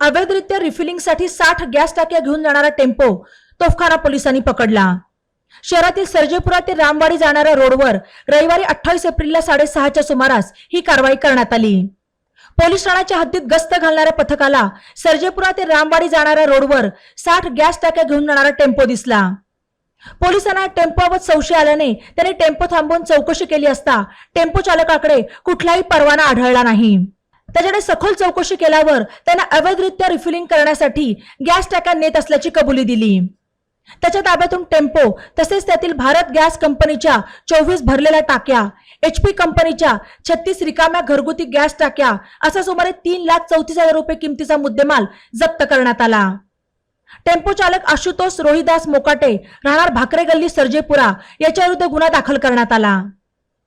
अवैधरित्या रिफिलिंगसाठी साठ गॅस टाक्या घेऊन जाणारा टेम्पो तोफखाना पोलिसांनी पकडला. शहरातील सर्जेपुरा ते रामवाडी जाणाऱ्या रोडवर रविवारी अठ्ठावीस एप्रिलला साडेसहाच्या सुमारास ही कारवाई करण्यात आली. पोलीस ठाण्याच्या हद्दीत गस्त घालणाऱ्या पथकाला सर्जेपुरा ते रामवाडी जाणाऱ्या रोडवर साठ गॅस टाक्या घेऊन जाणारा टेम्पो दिसला. पोलिसांना टेम्पोबाबत संशय आल्याने त्याने टेम्पो थांबवून चौकशी केली असता टेम्पो चालकाकडे कुठलाही परवाना आढळला नाही. त्याच्याकडे सखोल चौकशी केल्यावर त्यांना अवैधरित्या रिफिलिंग करण्यासाठी गॅस टाक्या नेत असल्याची कबुली दिली. त्याच्या ताब्यातून टेम्पो तसेच त्यातील भारत गॅस कंपनीच्या चोवीस भरलेल्या टाक्या एचपी कंपनीच्या छत्तीस रिकाम्या घरगुती गॅस टाक्या असा सुमारे तीन लाख चौतीस हजार रुपये किमतीचा मुद्देमाल जप्त करण्यात आला. टेम्पो चालक आशुतोष रोहिदास मोकाटे राहणार भाकरे गल्ली सर्जेपुरा याच्याविरुद्ध गुन्हा दाखल करण्यात आला.